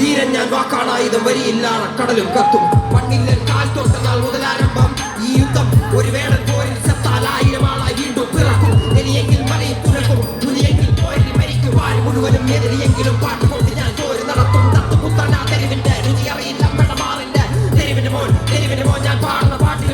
വീരൻ ഞാൻ വാക്കാണായുധം വരിയില്ല കടലും കത്തും. മണ്ണില്ല കാൽ തൊട്ട മുതലാരംഭം. ഈ യുദ്ധം ഒരു വേടൻ പോരിൽ ചത്താൽ ആയിരം ആളായി വീണ്ടും പിറക്കും. എലിയെങ്കിൽ മലയിൽ തുറക്കും പുലിയെങ്കിൽ പോരിൽ മരിക്കും. ആര് മുഴുവനും എതിരിയെങ്കിലും പാട്ടുകൊണ്ട് ഞാൻ ചോര് നടത്തും. തത്തു പുത്തണ്ട തെരുവിന്റെ രുചി അറിയില്ല. പെടമാറിന്റെ തെരുവിന്റെ മോൻ തെരുവിന്റെ മോൻ ഞാൻ പാടുന്ന പാട്ടിൽ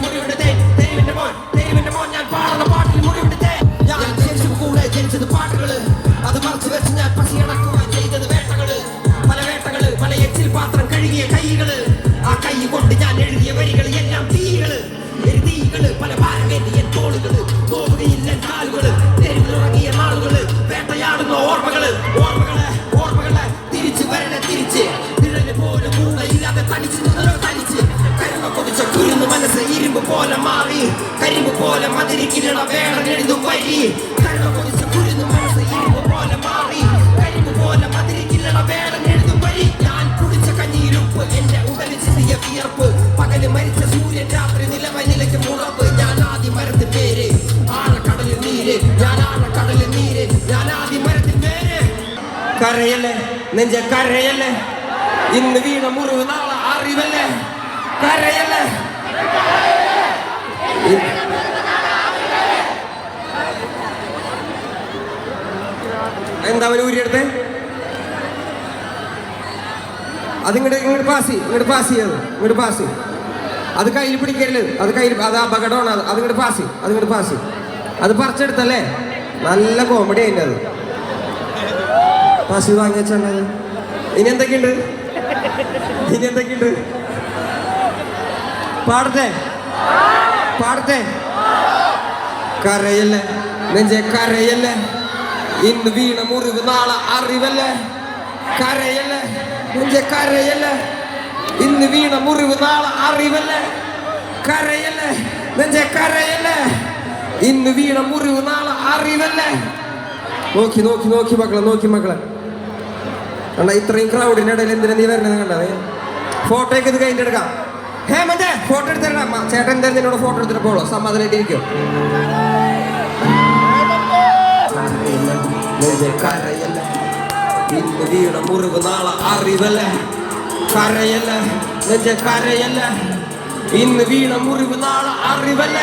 എഴുതികൾ പല ഭാരമേന്തിയ തോളുകൾ നോവുകയില്ല കാലുകൾ തെരുവിലുറങ്ങിയ നാളുകൾ വേട്ടയാടുന്ന ഓർമ്മകൾ ഓർമ്മകൾ ഓർമ്മകൾ തിരിച്ചു വരണ തിരിച്ച്. നിഴൽ പോലെ മൂടയില്ലാതെ തടിച്ചു നിന്നോ തനിച്ച്. കരുമ കൊതിച്ച കുരുന്ന് മനസ്സ് ഇരുമ്പ് പോലെ മാറി. കരിമ്പ് പോലെ മതിരിക്കിരണ വേണം എഴുതും വരി കരുണ കൊതിച്ച കുരുന്ന് മനസ്സ് ഇരുമ്പ് പോലെ മാറി. നീര് ഞാനാണ് ആഴക്കടലിൽ നീര്. ഞാൻ മരത്തിൽ നേര് കരയല്ലേ? നെഞ്ച കരയല്ലേ? ഇന്ന് വീണ മുറിവ് നാളെ അറിവല്ലേ? കരയല്ലേ? എന്താ അവർ അതിങ്ങോട്ട് ഇങ്ങോട്ട് പാസ് ചെയ്യും ഇങ്ങോട്ട് പാസ് ചെയ്യത് ഇങ്ങോട്ട് പാസ് ചെയ്യും. അത് കയ്യിൽ പിടിക്കരുത്. അത് കയ്യിൽ അത് അപകടമാണ്. അത് അതിങ്ങോട്ട് പാസ് ചെയ്യും അതിങ്ങോട്ട് പാസ് ചെയ്യും. അത് പറിച്ചെടുത്തല്ലേ? നല്ല കോമഡി അതിന്റെ അത്. പശു വാങ്ങി ഇനി എന്തൊക്കെയുണ്ട്? ഇനി എന്തൊക്കെയുണ്ട്? പാടത്തെ പാടത്തെ കരയല്ലേ? നെഞ്ചെ കരയല്ലേ? ഇന്ന് വീണ മുറിവ് നാളെ അറിവല്ലേ? കരയല്ലേ? നെഞ്ചെ കരയല്ലേ? ഇന്ന് വീണ മുറിവ് നാളെ അറിവല്ലേ? കരയല്ലേ? നെഞ്ചെ കരയല്ലേ? ഇന്ന് വീണ മുറിവ് നാളെ അറിവല്ലേ? നോക്കി നോക്കി നോക്കി മക്കളെ നോക്കി മക്കളെ. കണ്ട ഇത്രയും ക്രൗഡിന്റെ ഇടയിൽ എന്തിനാ നീ വരുന്നത് കണ്ട ഫോട്ടോയ്ക്ക് ഇത് കഴിഞ്ഞിട്ട് എടുക്കാം. ഹേ മറ്റേ ഫോട്ടോ എടുത്തിടാം ചേട്ടൻ എന്തായാലും നിന്നോട് ഫോട്ടോ എടുത്തിട്ട് പോളോ സമാധാനായിട്ടിരിക്കും കരയല്ല? ഇന്ന് വീണ മുറിവ് നാളെ അറിവല്ലേ? കരയല്ല? കരയല്ല? ഇന്ന് വീണ മുറിവ് നാളെ അറിവല്ല?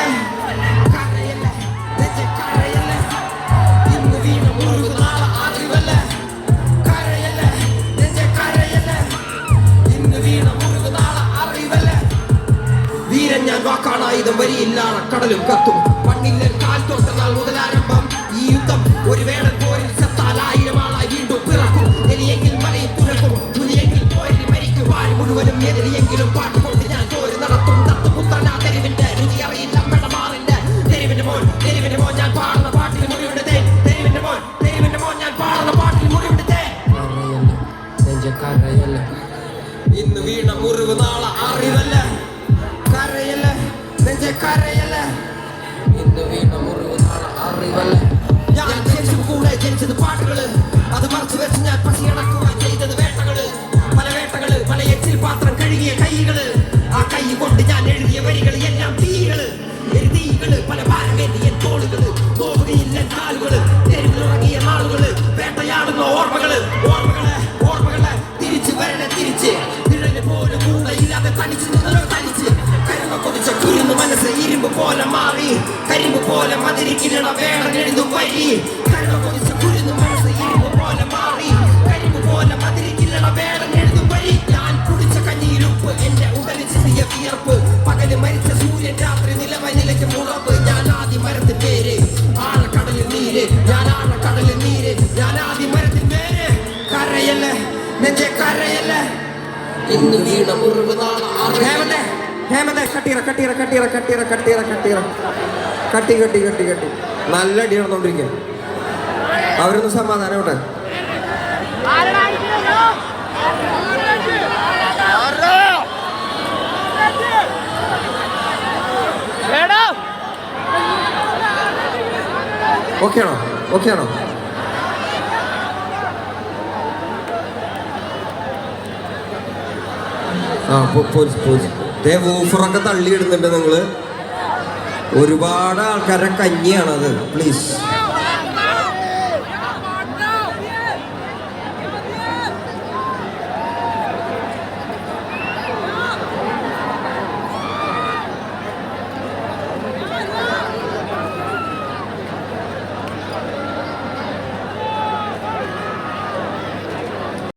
ഞാൻ വാക്കാണായുധം വരിയില്ല കടലും കത്തും. മണ്ണില്ല കാൽ തൊട്ടാൽ നാൾ മുതലാരംഭം. ഈ യുദ്ധം ഒരു വേടൻ പോരിൽ സത്താൽ ആയിരം ആളായി വീണ്ടും പിറക്കും. എലിയെങ്കിൽ മലയിൽ തുറക്കും പുലിയെങ്കിൽ പോരിൽ മരിക്കും. വാരി മുഴുവനും എതിരിയെങ്കിലും പാട്ടുകൊണ്ട് ഞാൻ ചോര് നടത്തും. തത്തു പുത്തണ്ട തെരുവിന്റെ രുചി അറിയില്ല. പെടമാറിന്റെ തെരുവിന്റെ മോൻ തെരുവിന്റെ മോൻ ഞാൻ പാടുന്ന പാട്ടിൽ മുറിവിടുത്തേ തെരുവിന്റെ മോൻ തെരുവിന്റെ മോൻ ഞാൻ പാടുന്ന പാട്ടിൽ മുറിവിടുത്തേ ഇന്ന് വീണ മുറിവ് നാളെ അറിവല്ല? നെഞ്ച കരയല്ല? ഇന്ന് വീണ മുറിവ് നാളെ ഞാൻ ജനിച്ചത് കൂടെ ജനിച്ചത് അത് മറച്ചു വെച്ച് ഞാൻ പസിയടക്കുവാൻ ചെയ്തത് വേട്ടകൾ. പല വേട്ടകൾ പല പാത്രം കഴുകിയ കൈകൾ. ആ കൈ ഞാൻ എഴുതിയ വരികൾ എല്ലാം തീകൾ. എഴുതികൾ പല ഭാരമേന്തിയ തോളുകൾ. നോവുകയില്ല കാലുകൾ തെരുവിലുറങ്ങിയ നാളുകൾ. വേട്ടയാടുന്ന ഓർമ്മകൾ. ഓർമ്മകൾ തിരിച്ചു വരണ തിരിച്ച്. നിഴൽ പോലും നിന്നോ തനിച്ച് മാറി. കരിമ്പ് പോലെ മതിരി മതിരിക്കിരണ വേണം എഴുതും കരയല്ലേ? ഇന്ന് വീണ മുറിവ് നാളെ ഹേമന്തേ ഹേമന്തേ കട്ടീറ കട്ടീറ കട്ടീറ കട്ടീറ കട്ടീറ കട്ടീറ. കട്ടി കട്ടി കട്ടി കട്ടി. നല്ല അടി നടന്നോണ്ടിരിക്കുക അവരൊന്ന് സമാധാനം ഇവിടെ. ഓക്കെ ആണോ ഓക്കെ ആണോ ആ പോലീസ് പോലീസ്. ദേ വൂഫറൊക്കെ തള്ളിയിടുന്നുണ്ട് നിങ്ങൾ ഒരുപാട് ആൾക്കാരുടെ കഞ്ഞിയാണത് പ്ലീസ്